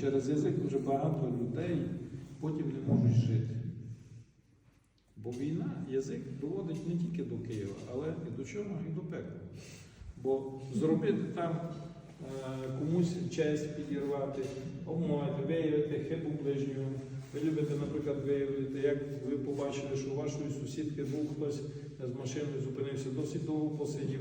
Через язик дуже багато людей потім не можуть жити. Бо війна, язик доводить не тільки до Києва, але і до чого, і до пекла. Бо зробити там е, комусь честь підірвати, обмовити, виявити хибу ближнього. Ви любите, наприклад, виявити, як ви побачили, що у вашої сусідки був хтось з машиною зупинився, досить довго посидів.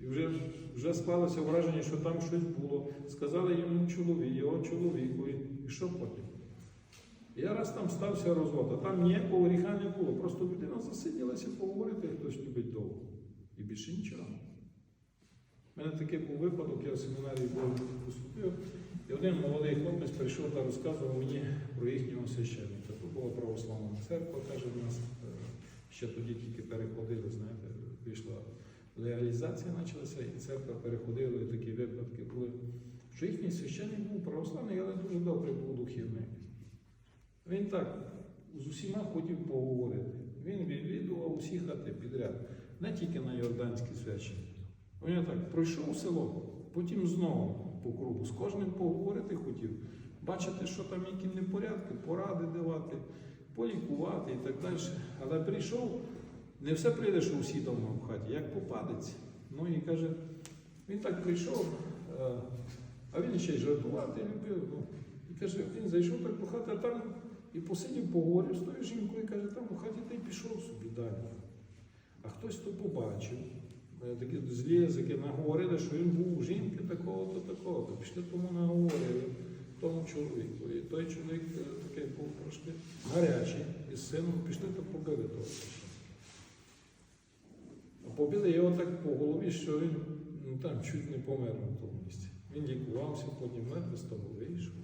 І вже, вже склалося враження, що там щось було. Сказали йому чоловік, його чоловікові. І що потім? Я раз там стався розвод, а там ніякого гріха не було. Просто людина засиділася поговорити, хтось любить довго. І більше нічого. У мене такий був випадок, я в семінарії був поступив, і один молодий хлопець прийшов та розказував мені про їхнього священника. Це була православна церква, каже, в нас е, ще тоді тільки переходили, знаєте, вийшла легалізація почалася, і церква переходила, і такі випадки були. Що їхній священник був православний, але дуже добре був духівний. Він так з усіма хотів поговорити. Він відвідував усі хати підряд, не тільки на Йорданській священні. Він так пройшов село, потім знову по кругу. З кожним поговорити хотів, бачити, що там які непорядки, поради давати, полікувати і так далі. Але прийшов, не все прийде, що всі дома в хаті, як попадеться. Ну і каже, він так прийшов, е, а він ще й жартувати любив. Ну, і каже, він зайшов так до хати, а там і посидів, поговорив з тою жінкою, і каже, там у хаті та й пішов собі далі. А хтось то побачив. Е, Такі злі язики наговорили, що він був у жінки такого-то, такого-то. Пішли тому наговорили тому чоловіку. І той чоловік е, такий був трошки гарячий із сином, пішли та побили. Побили його так по голові, що він ну, там чуть не помер на тому місці. Він лікувався, потім мертвий став, вийшов.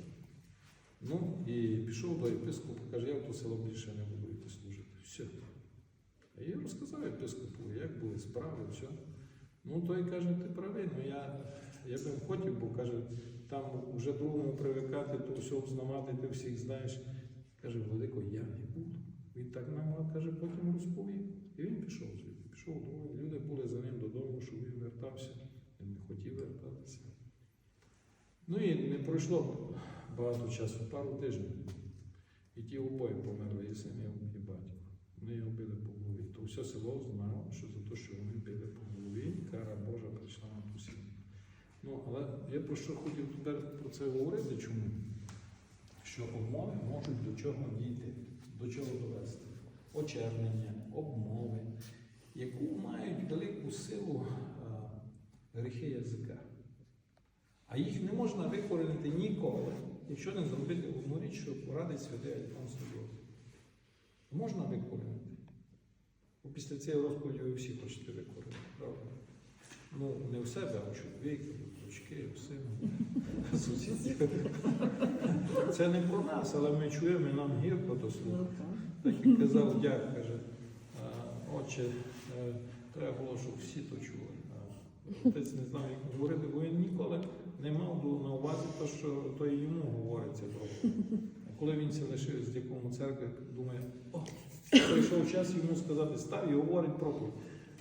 Ну і пішов до єпископа, каже, я в то село більше не буду йти служити. Все. А я розказав єпископу, як були справи, все. Ну той каже, ти правий, ну я, я би хотів, бо каже, там вже другому привикати, то все взнавати, ти всіх знаєш. Каже, Владико, я не буду. Він так нам каже, потім розповів. І він пішов звідти. Пішов двоє. Люди були за ним додому, щоб він вертався. Він не хотів вертатися. Ну і не пройшло багато часу, пару тижнів. І ті обоє померли, і син і батько. Вони його били по голові. То все село знало, що за те, що вони били по голові, кара Божа прийшла на ту сім'ю. Ну, але я про що хотів тепер про це говорити, чому? Що обмови можуть до чого дійти, до чого довести. Очернення, обмови, яку мають велику силу а, гріхи язика. А їх не можна викоренити ніколи, якщо не зробити одну річ, що порадить святий Альфонс Судовий. Можна викоренити. Бо після цієї розповіді ви всі хочете викоренити, правда? Ну, не в себе, а в чоловіка, в дочки, в сина, в сусідів. Це не про нас, але ми чуємо, і нам гірко до слухати. Так як казав дяк, каже, «А, отче, е, треба було, щоб всі то чули. Отець не знав, як говорити, бо він ніколи не мав на увазі те, що то і йому говориться. А коли він це лишив з дякому церкви, думає, о, прийшов час йому сказати, став і говорить проповідь.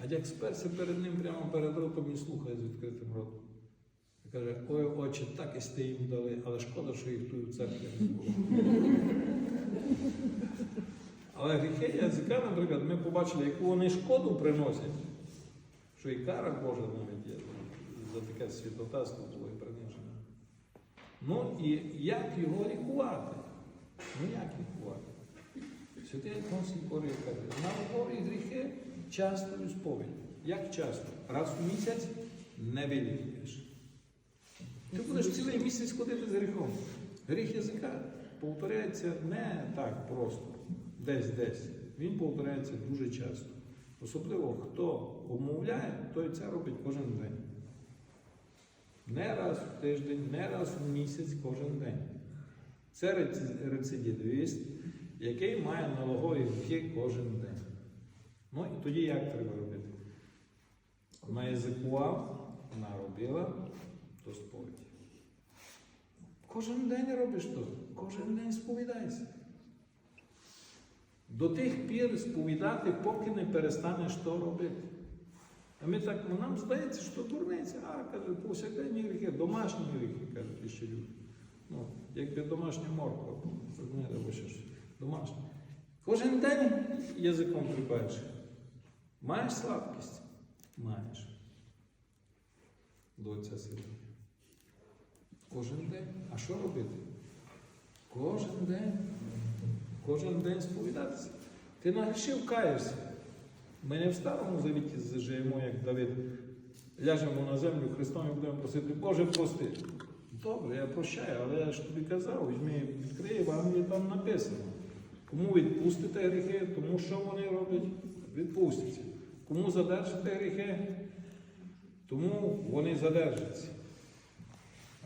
А дяк сперся перед ним прямо перед ротом і слухає з відкритим ротом. І каже, ой, отче, так і сте їм дали, але шкода, що їх тут в церкві не було. Але гріхи язика, наприклад, ми побачили, яку вони шкоду приносять, що і кара Божа навіть є за таке святотатство було і приниження. Ну і як його лікувати? Ну як лікувати? Святий Альфонс Лікорій каже, на Божі гріхи часто сповідь. Як часто? Раз у місяць не вилікуєш. Ти будеш цілий місяць ходити з гріхом. Гріх язика повторяється не так просто, десь десь. Він повторяється дуже часто. Особливо хто обмовляє, той це робить кожен день. Не раз в тиждень, не раз в місяць кожен день. Це рецидивіст, який має налогові гріхи кожен день. Ну і тоді як треба робити? Наязикував, наробила, то сповідь. Кожен день робиш то, кожен день сповідайся. До тих пір сповідати, поки не перестанеш то робити. А ми так, ну, нам здається, що дурниця, а каже, повсякденні гріхи, домашні гріхи, кажуть ще люди. Ну, якби домашня морква, або ще щось. Домашня. Кожен день язиком тріпаєш. Маєш слабкість? Маєш. Доця сила. Кожен день. А що робити? Кожен день. Кожен день сповідатися. Ти нагрішив, каєшся. Ми не в старому завіті живемо, як Давид. Ляжемо на землю Христом і будемо просити, Боже, прости. Добре, я прощаю, але я ж тобі казав, візьми, відкрий Євангеліє, там написано. Кому відпустите гріхи, тому що вони роблять, відпустяться. Кому задержите гріхи, тому вони задержаться.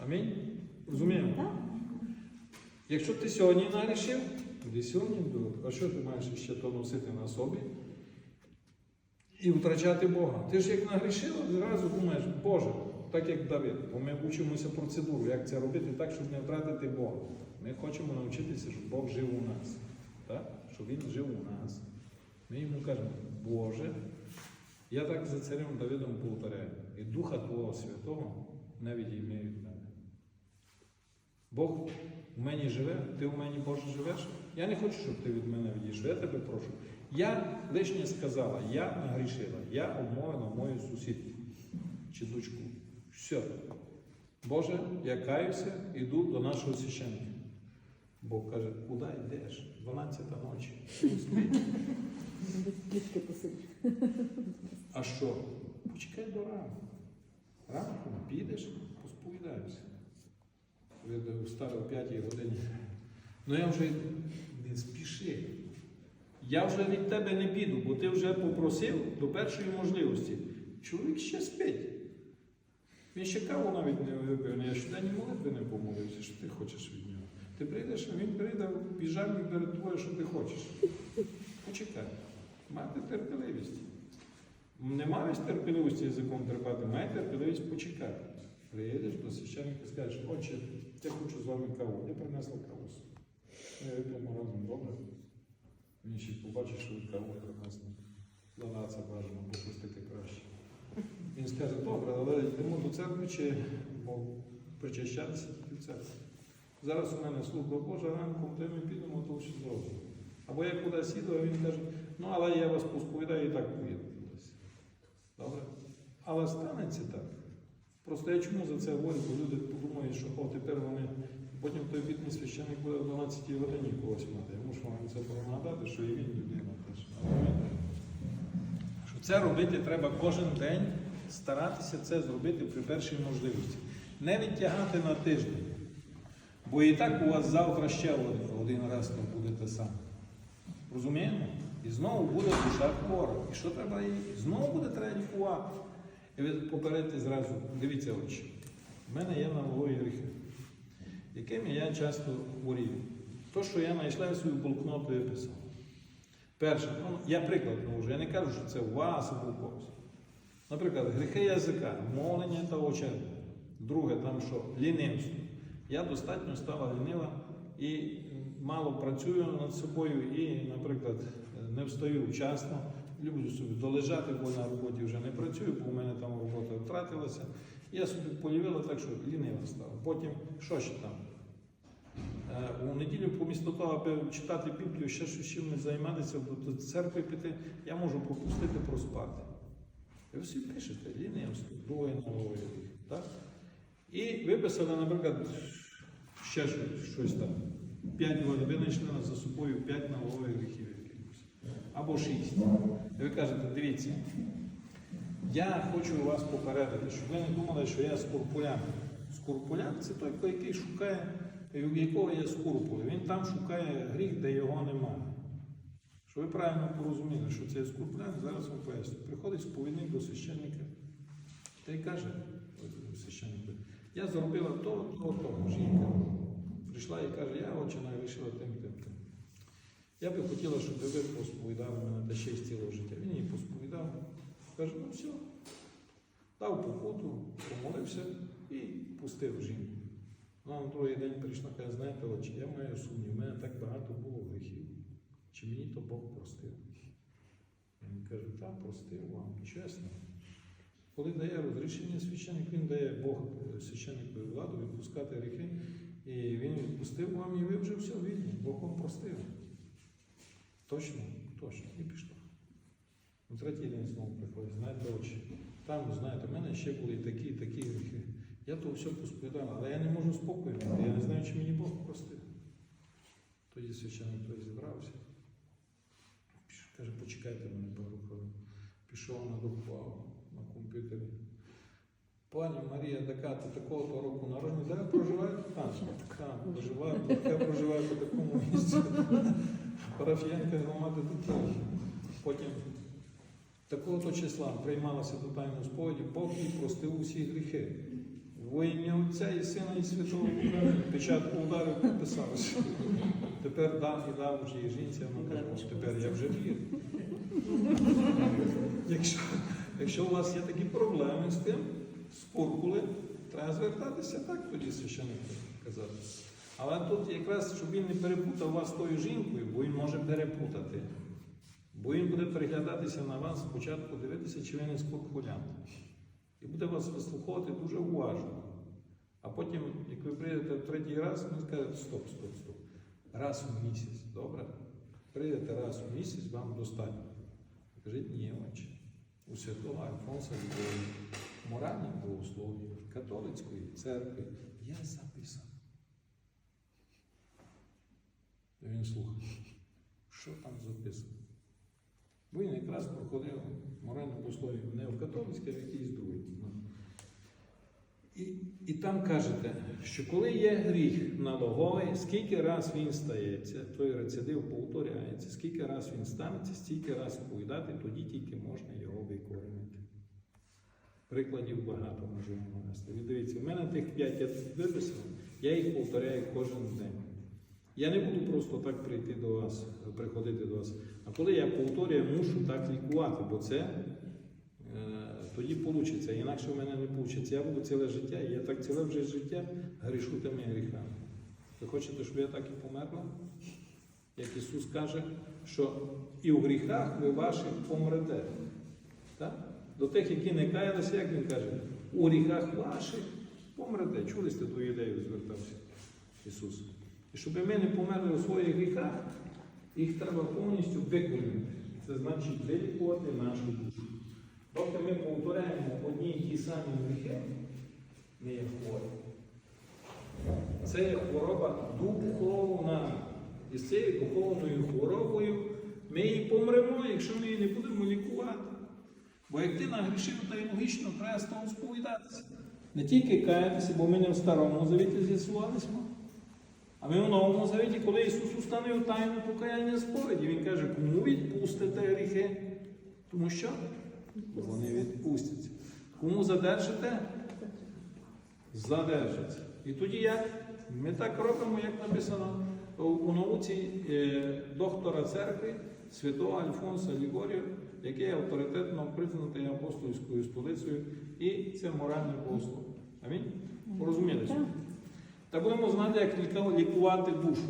Амінь? Розуміємо? Якщо ти сьогодні нагрішив, тоді сьогодні. А що ти маєш ще то носити на собі і втрачати Бога? Ти ж як нагрішив, зразу думаєш, Боже, так як Давид, бо ми вчимося процедуру, як це робити так, щоб не втратити Бога. Ми хочемо навчитися, щоб Бог жив у нас. Так? Щоб Він жив у нас. Ми йому кажемо, Боже, я так за царем Давидом повторяю, і Духа Твого Святого відійми від мене. Бог в мені живе, ти в мені Боже живеш. Я не хочу, щоб ти від мене відійшов. Я тебе прошу. Я лишнє сказала, я нагрішила, я обмовила мою сусідку чи дочку. Все. Боже, я каюся, іду до нашого священника. Бог каже, куди йдеш? 12 ночі. А що? Почекай до ранку. Ранком підеш, посповідаєшся. Ви встали о 5 годині. Ну я вже не спіши. Я вже від тебе не піду, бо ти вже попросив до першої можливості. Чоловік ще спить. Він ще каву навіть не випив, я щоденні молитви не помолився, що ти хочеш від нього. Ти прийдеш, а він прийде в піжамі перед тобою, що ти хочеш. Почекай. Мати терпеливість. Не маєш терпеливості язиком терпати, має терпеливість почекати. Приїдеш до священника і скажеш, отче, я хочу з вами каву. Я принесла каву. Ми вип'ємо разом добре. Він ще побачить, що ви каву принесли. Для нас це бажано попустити краще. Він скаже, добре, але йдемо до церкви чи бо причащатися до церкви. Зараз у мене служба Божа ранком, де ми підемо, то все зробимо. Або я кудись їду, а він каже, ну але я вас посповідаю і так поїду. Добре? Але станеться так. Просто я чому за це говорю, бо люди подумають, що о, тепер вони. Потім той бідний священник буде в 12 годині когось мати. Я мушу вам це нагадати, що і він людина теж. Що це робити треба кожен день, старатися це зробити при першій можливості. Не відтягати на тиждень. Бо і так у вас завтра ще один, один раз там буде те саме. Розуміємо? І знову буде душа хвора. І що треба їй? Знову буде треба лікувати. І ви попередьте зразу, дивіться очі. В мене є налогові гріхи, якими я часто хворію. То, що я знайшла я свою блокноту і писав. Перше, ну, я приклад можу, я не кажу, що це у вас або у когось. Наприклад, гріхи язика, мовлення та очей. Друге, там що, лінивство. Я достатньо стала лінива і мало працюю над собою і, наприклад, не встаю вчасно, люблю собі долежати, бо на роботі вже не працюю, бо в мене там робота втратилася. Я собі полівила так, що лінива стала. Потім, що ще там? Е, У неділю, помісто того, аби читати Біблію, ще щось чимось займатися, до церкви піти, я можу пропустити проспати. І ви всі пишете, лінивство, налогові, так? І виписали, наприклад, ще щось, там. П'ять ви винайшли за собою п'ять налогових гріхів якихось. Або шість. І ви кажете, дивіться, я хочу вас попередити, щоб ви не думали, що я скурпулян. Скурпулян це той, який шукає, у якого є скурпули. Він там шукає гріх, де його немає. Щоб ви правильно порозуміли, що це є зараз вам поясню. Приходить сповідник до священника та й каже священнику, я зробила то, то, то. Жінка прийшла і каже, я отче вирішила тим. Я би хотіла, щоб ви посповідали мене та ще й цілого життя. Він її посповідав. Каже, ну все. Дав покуту, помолився і пустив жінку. Вона на другий день прийшла, каже, знаєте, отче, я маю сумнів, в мене так багато було гріхів. Чи мені то Бог простив? Він каже, так, простив вам, чесно. Коли дає розрішення священник, він дає Бог е, священникові владу відпускати гріхи, і він відпустив вам, і ви вже все вільні. Бог вам простив. Точно, точно. І пішло. На третій день знову приходить, знаєте, очі. Там, знаєте, в мене ще були і такі, і такі гріхи. Я то все посповідав, але я не можу спокою мати. Я не знаю, чи мені Бог простив. Тоді священник той зібрався. Каже, почекайте мене пару хвилин. Пішов на надрукував на комп'ютері. Пані Марія така, ти такого то року народження, де проживаєте? Там, там, проживаю, я проживаю по такому місці. Парафіянка громади тут. Потім такого то числа приймалася до тайної сповіді, Бог їй простив усі гріхи. Во ім'я Отця і Сина і Святого Духа печатку ударив, підписалося. Тепер дав і дав вже і жінці, вона каже, тепер я вже вірю. Якщо, якщо у вас є такі проблеми з тим, спуркули, треба звертатися так, тоді священник казати. Але тут якраз, щоб він не перепутав вас з тою жінкою, бо він може перепутати. Бо він буде переглядатися на вас, спочатку дивитися, чи ви не спуркулянт. І буде вас вислуховувати дуже уважно. А потім, як ви прийдете в третій раз, він скаже, стоп, стоп, стоп. Раз в місяць, добре? Прийдете раз в місяць, вам достатньо. Кажіть, ні, отче. У святого Альфонса Львові, моральній богослов'ї, католицької церкви є записано. І він слухає, що там записано. Він якраз проходив моральне богослов'я не в католицькій, а в якійсь другій. І, і там кажете, що коли є гріх налоговий, скільки раз він стається, той рецидив повторяється, скільки раз він станеться, стільки раз повідати, тоді тільки можна його викорінити. Прикладів багато можемо навести. Ви дивіться, в мене тих п'ять я виписав, я їх повторяю кожен день. Я не буду просто так прийти до вас, приходити до вас. А коли я повторюю, мушу так лікувати, бо це е, тоді вийде. Інакше в мене не вийде. Я буду ціле життя, і я так ціле вже життя грішу тими гріхами. Ви хочете, щоб я так і померла? Як Ісус каже, що і в гріхах ви ваших помрете. Так? До тих, які не каялися, як він каже, у гріхах ваших помрете. Чули сте ту ідею, звертався Ісус. І щоб ми не померли у своїх гріхах, їх треба повністю виконати. Це значить вилікувати нашу душу. Доки ми повторяємо одні й ті самі гріхи, ми є хворі. Це є хвороба духовна. І з цією духовною хворобою ми і помремо, якщо ми її не будемо лікувати. Бо як ти нагрішив, то й логічно треба з того сповідатися. Не тільки каятися, бо ми не в старому завіті з'ясувалися. А ми в новому завіті, коли Ісус установив тайну покаяння сповіді, Він каже, кому відпустите гріхи? Тому що вони відпустяться. Кому задержите? Задержаться. І тоді як? Ми так робимо, як написано у- науці е, доктора церкви святого Альфонса Лігорія, який є авторитетно признатий апостольською столицею, і це моральне богослов. Амінь? Порозумілися? Так. Та будемо знати, як лікувати душу.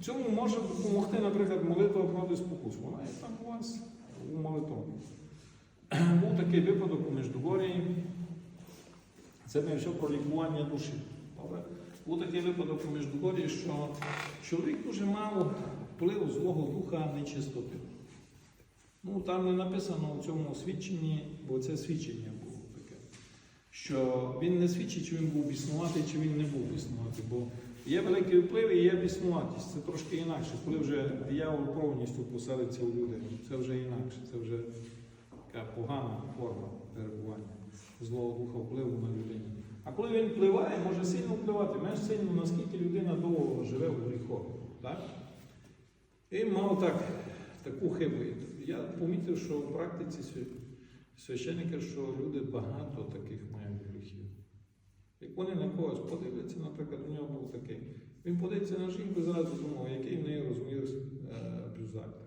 Цьому може допомогти, наприклад, молитва проти спокус. Вона є там у вас у молитві. Був такий випадок у Междугорії. Це не все про лікування душі. Добре? Був такий випадок у Междугорії, що чоловік дуже мав вплив злого духа нечистоти. Ну, там не написано у цьому свідченні, бо це свідчення що він не свідчить, чи він був біснуватий, чи він не був біснуватий. Бо є великий вплив і є біснуватість. Це трошки інакше. Коли вже диявол повністю поселиться у людину, це вже інакше, це вже така погана форма перебування злого духа впливу на людину. А коли він впливає, може сильно впливати, менш сильно, наскільки людина довго живе в гріхові. Так? І мав так, таку хибу. Я помітив, що в практиці свя- священника, що люди багато таких мають гріхів. Як вони на когось подивляться, наприклад, у нього був такий. Він подивиться на жінку і зразу думав, який в неї розмір е, бюзака.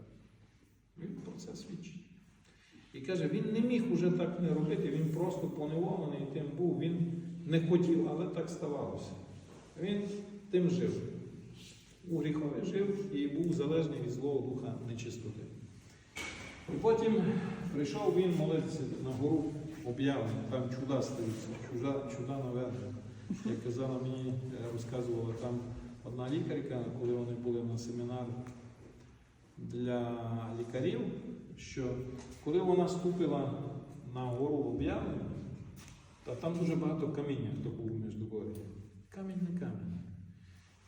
Він про це свідчить. І каже, він не міг уже так не робити, він просто поневолений тим був, він не хотів, але так ставалося. Він тим жив. У гріхові жив і був залежний від злого духа нечистоти. І потім Прийшов він молитися на гору об'явлення, там чуда стаються, чуда, чуда наверно. Як казала мені, е, розказувала там одна лікарка, коли вони були на семінарі для лікарів, що коли вона ступила на гору об'явлення, та там дуже багато каміння, хто був між горі. Камінь не камінь.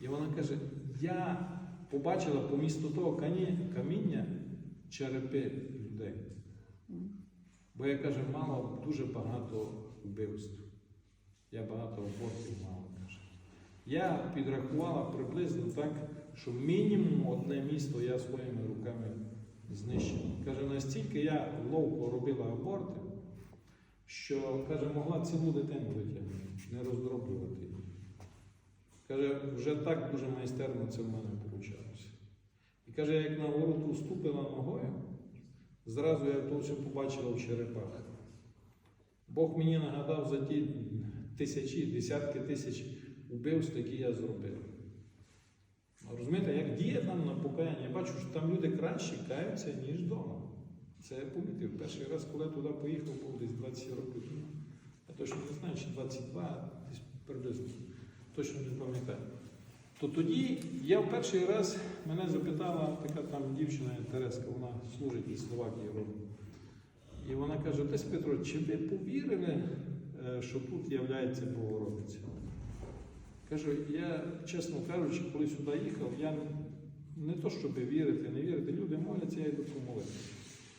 І вона каже: я побачила по місту того каміння черепи людей. Бо я каже, мала дуже багато вбивств. Я багато абортів мала, каже. Я підрахувала приблизно так, що мінімум одне місто я своїми руками знищив. Каже, настільки я ловко робила аборти, що каже, могла цілу дитину витягнути, не роздроблювати її. Каже, вже так дуже майстерно це в мене вийшло. І каже, як на гору ту ступила ногою, зразу я то все побачила в черепах. Бог мені нагадав за ті тисячі, десятки тисяч убивств, які я зробив. Розумієте, як діє там на покаяння, я бачу, що там люди краще каються, ніж вдома. Це я помітив. Перший раз, коли я туди поїхав, був десь 20 років тому. Я точно не знаю, чи 22, десь приблизно. Точно не пам'ятаю. То тоді я в перший раз мене запитала така там дівчина Тереска, вона служить із Словакії родом. І вона каже: Отець Петро, чи ви повірили, е, що тут являється Богородиця? Кажу, я, чесно кажучи, коли сюди їхав, я не то, щоб вірити, не вірити, люди моляться, я йду помолитися.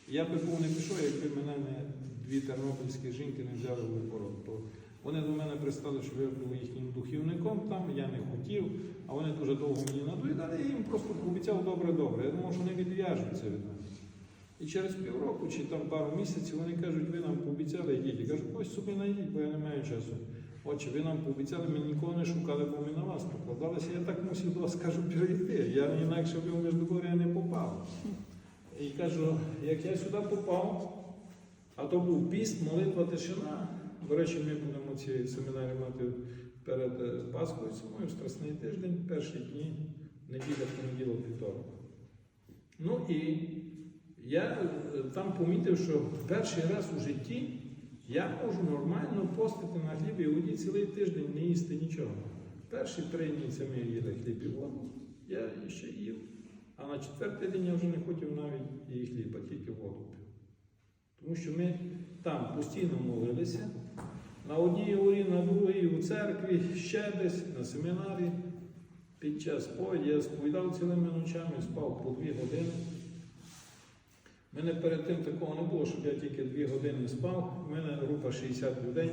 Я би був не пішов, якби мене не дві тернопільські жінки не взяли в оборот. Вони до мене пристали, що я був їхнім духівником там, я не хотів, а вони дуже довго мені надоїдали, я їм просто пообіцяв добре-добре. Я думав, що вони відв'яжуться від мене. І через півроку чи там пару місяців вони кажуть, ви нам пообіцяли, йдіть. Я кажу, ось собі найдіть, бо я не маю часу. Отче, ви нам пообіцяли, ми нікого не шукали, бо ми на вас покладалися. Я так мусив до вас кажу перейти. Я інакше в Междугор'я не попав. І кажу, як я сюди попав, а то був піст, молитва, тишина. До речі, ми будемо ці семінарі мати перед е, Пасхою самою, Страсний тиждень, перші дні, неділя, понеділок, вівторок. Ну і я е, там помітив, що перший раз у житті я можу нормально постити на хлібі і воді цілий тиждень не їсти нічого. Перші три дні це ми їли хліб і воду, я ще їв. А на четвертий день я вже не хотів навіть і хліба, тільки воду. Тому що ми там постійно молилися, на одній горі, на другій, у церкві, ще десь, на семінарі. Під час сповіді я сповідав цілими ночами, спав по дві години. У мене перед тим такого не було, щоб я тільки дві години спав. У мене група 60 людей,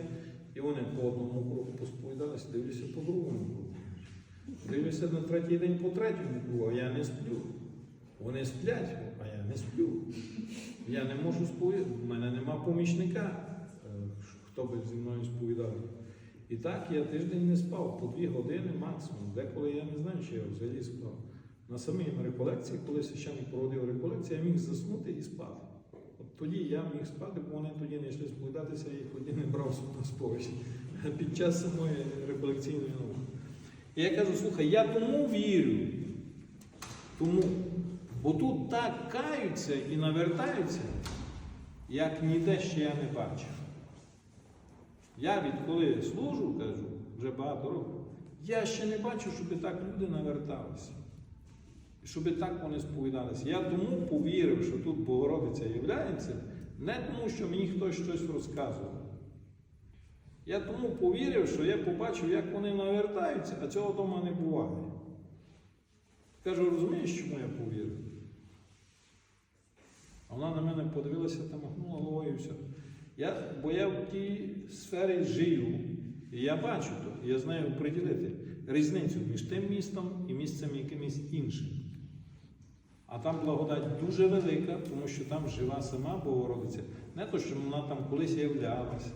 і вони по одному кругу посповідалися, дивлюся по другому кругу. Дивлюся на третій день по третьому кругу, а я не сплю. Вони сплять, а я не сплю. Я не можу сповідати, в мене нема помічника, хто би зі мною сповідав. І так я тиждень не спав, по дві години максимум. Деколи я не знаю, чи я взагалі спав. На самій реколекції, коли священник проводив реколекцію, я міг заснути і спати. От тоді я міг спати, бо вони тоді не йшли сповідатися, я їх тоді не брав на сповідь під час самої реколекційної науки. І я кажу, слухай, я тому вірю, тому, бо тут так каються і навертаються, як ніде ще я не бачив. Я відколи служу, кажу, вже багато років, я ще не бачу, щоб так люди наверталися. Щоб так вони сповідалися. Я тому повірив, що тут Богородиця являється, не тому, що мені хтось щось розказував. Я тому повірив, що я побачив, як вони навертаються, а цього вдома не буває. Кажу, розумієш, чому я повірив? А вона на мене подивилася та махнула головою і все. Я, бо я в тій сфері живу, і я бачу то, і я знаю приділити різницю між тим містом і місцем якимось іншим. А там благодать дуже велика, тому що там жива сама Богородиця. Не то, що вона там колись являлася.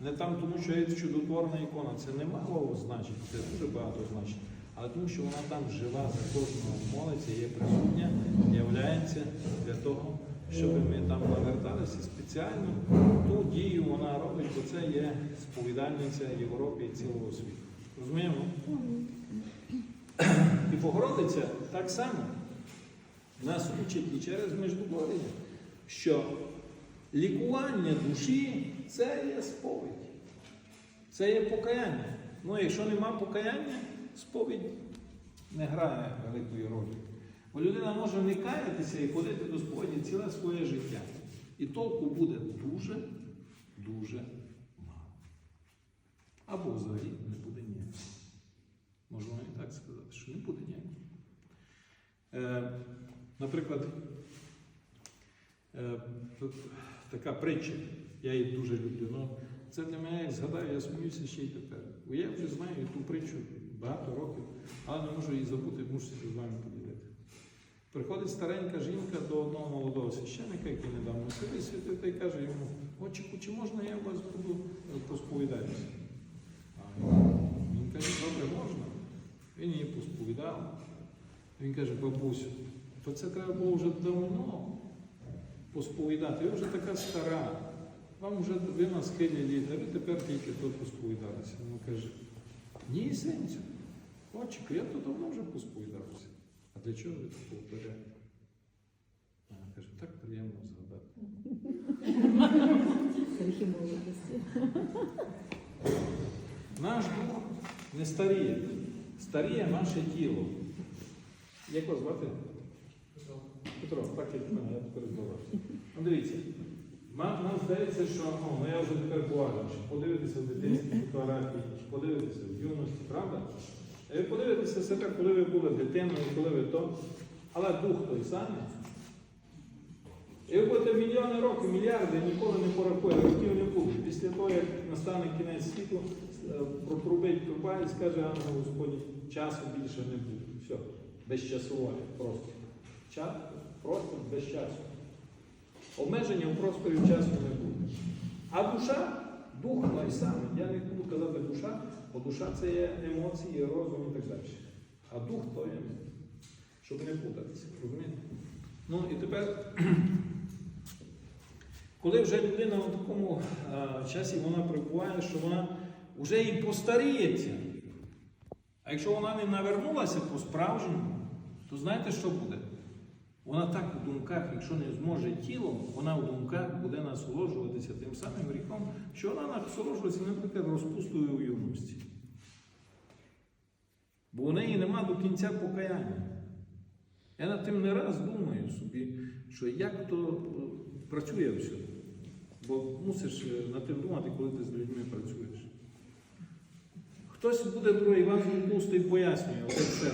Не там, тому що є чудотворна ікона. Це не мало значить, це дуже багато значить. Але тому, що вона там жива за кожного молиться, є присутня, являється для того, щоб ми там наверталися спеціально. Ту дію вона робить, бо це є сповідальниця Європи і цілого світу. Розуміємо? І Богородиця так само нас учить і через Междугор'я, що Лікування душі це є сповідь. Це є покаяння. Ну, якщо нема покаяння, сповідь не грає великої ролі. Бо людина може не каятися і ходити до сповіді ціле своє життя. І толку буде дуже, дуже мало. Або взагалі не буде ніякого. Можна і так сказати, що не буде ніякого. Е, наприклад, е, така притча, я її дуже люблю. Ну, це для мене, як згадаю, я сміюся ще й тепер. Бо я вже знаю ту притчу багато років, але не можу її забути, мушу з вами поділити. Приходить старенька жінка до одного молодого священника, який недавно сюди святив, та й каже йому, отчику, чи можна я вас буду е, посповідатися? Він каже, добре, можна. Він її посповідав. Він каже, бабусю, то це треба було вже давно посповідати. Ви вже така стара. Вам вже ви на схилі літ, а ви тепер тільки тут посповідалися. Він каже, ні, синцю, отчику, я то давно вже посповідався. А для чого ви так повторяєте? А Вона каже, так приємно згадати. Наш дух не старіє, старіє наше тіло. Як вас звати? Петро, Петро, так як мене, я тепер здавався. Ну дивіться, нам, нам здається, що о, ну я вже тепер поважніше. Подивитися в дитинські фотографії, подивитися в юності, правда? Ви подивитеся себе, коли ви були дитиною, коли ви то. Але дух той самий. І ви будете мільйони років, мільярди, ніколи не порахує, років не буде. Після того, як настане кінець світу, е, протрубить труба і скаже ангел Господній, часу більше не буде. Все, безчасове просто. Час, просто без часу. Обмеження в просторі часу не буде. А душа, дух той самий. Я не буду казати душа, бо душа це є емоції, розум і так далі. А дух то є, щоб не путатися. Розумієте? Ну і тепер, коли вже людина в такому а, часі вона перебуває, що вона вже і постаріється. А якщо вона не навернулася по-справжньому, то знаєте, що буде? Вона так у думках, якщо не зможе тілом, вона в думках буде насолоджуватися тим самим гріхом, що вона насолоджується, наприклад, розпустою у юності. Бо у неї нема до кінця покаяння. Я над тим не раз думаю собі, що як то е, працює все. Бо мусиш е, над тим думати, коли ти з людьми працюєш. Хтось буде другий Іван Золотоустий пояснює, отець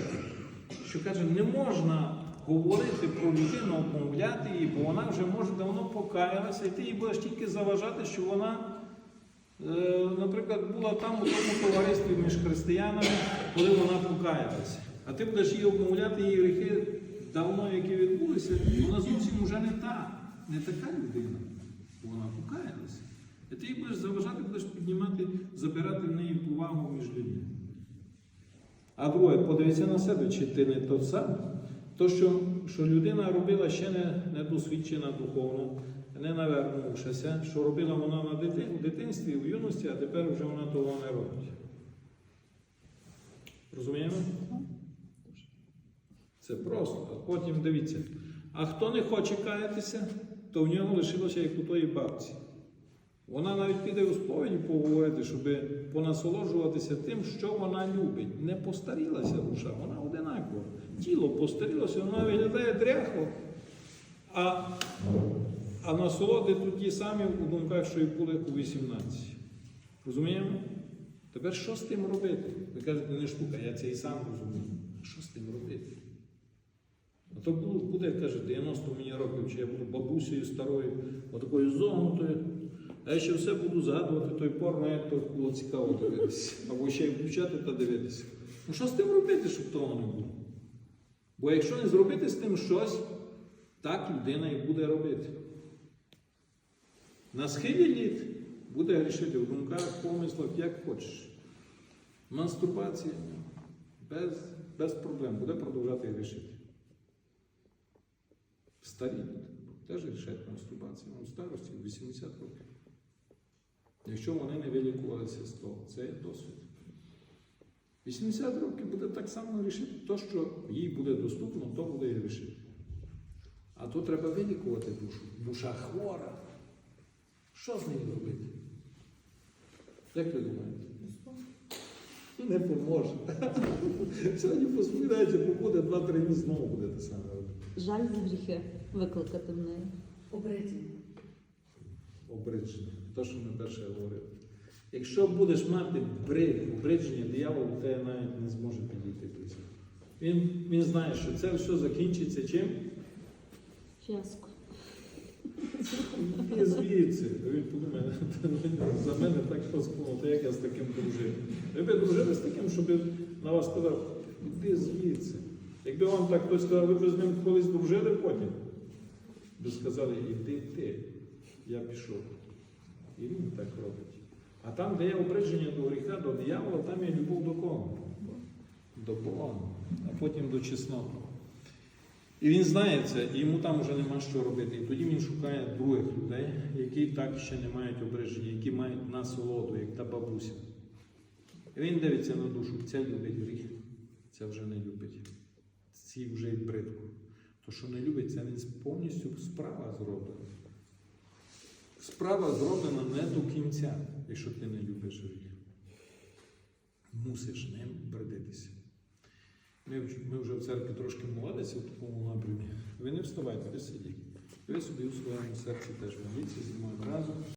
що каже, не можна говорити про людину, обмовляти її, бо вона вже може давно покаялася, і ти їй будеш тільки заважати, що вона, е, наприклад, була там у тому товаристві між християнами, коли вона покаялася. А ти будеш її обмовляти її гріхи давно, які відбулися, вона зовсім вже не та, не така людина, вона покаялася. І ти їй будеш заважати, будеш піднімати, забирати в неї повагу між людьми. А друге, подивися на себе, чи ти не тот самий. То, що, що людина робила ще не, не досвідчена духовно, не навернувшися, що робила вона на дитин, в дитинстві, в юності, а тепер вже вона того не робить. Розуміємо? Це просто. А потім дивіться. А хто не хоче каятися, то в нього лишилося як у тої бабці. Вона навіть піде у сповіді поговорити, щоб понасолоджуватися тим, що вона любить. Не постарілася душа, вона одинакова. Тіло постарілося, вона виглядає дряхло, а, а насолоди тут ті самі у думках, що і були у 18. Розуміємо? Тепер що з тим робити? Ви кажете, не штука, я це і сам розумію. А що з тим робити? А то буде, каже, 90 мені років, чи я буду бабусею старою, отакою зогнутою. А я ще все буду згадувати той порно, як то було цікаво дивитися. Або ще й включати та дивитися. Ну що з тим робити, щоб того не було? Бо якщо не зробити з тим щось, так людина і буде робити. На схилі літ буде грішити в думках, в помислах, як хочеш. Мастурбація без, без проблем буде продовжати грішити. Старі люди теж рішать мастурбацію в старості 80 років. Якщо вони не вилікувалися з того, це є досвід. 80 років буде так само рішити, то, що їй буде доступно, то буде і рішити. А то треба вилікувати душу. Душа хвора. Що з нею робити? Як ви думаєте? Не поможе. Сьогодні посмідається, побуде два-три дні знову буде те саме робити. Жаль за гріхи викликати в неї. Обречення. Обридження. То, що ми перше говорили. Якщо будеш мати брид, обридження, диявол до тебе навіть не зможе підійти близько. Він, він знає, що це все закінчиться чим? Фіаско. І звідси. Він подумає, за мене так паскудно, то як я з таким дружив. Ви б дружили з таким, щоб на вас сказав, іди звідси. Якби вам так хтось сказав, ви б з ним колись дружили потім. Ви сказали, іди ти, я пішов. І він так робить. А там, де є обридження до гріха, до диявола, там є любов до кого? До Бога, а потім до чесноти. І він знає це, і йому там вже нема що робити. І тоді він шукає других людей, які так ще не мають обреження, які мають насолоду, як та бабуся. І він дивиться на душу, ця любить гріх, ця вже не любить. Ці вже бридко. То, що не любить, це не повністю справа зроблена. Справа зроблена не до кінця, якщо ти не любиш гріх. Мусиш ним бридитися. Ми, ми вже в церкві трошки молилися в такому напрямі. Ви не вставайте, ви сидіть. Ви собі у своєму серці теж моліться зі мною разом.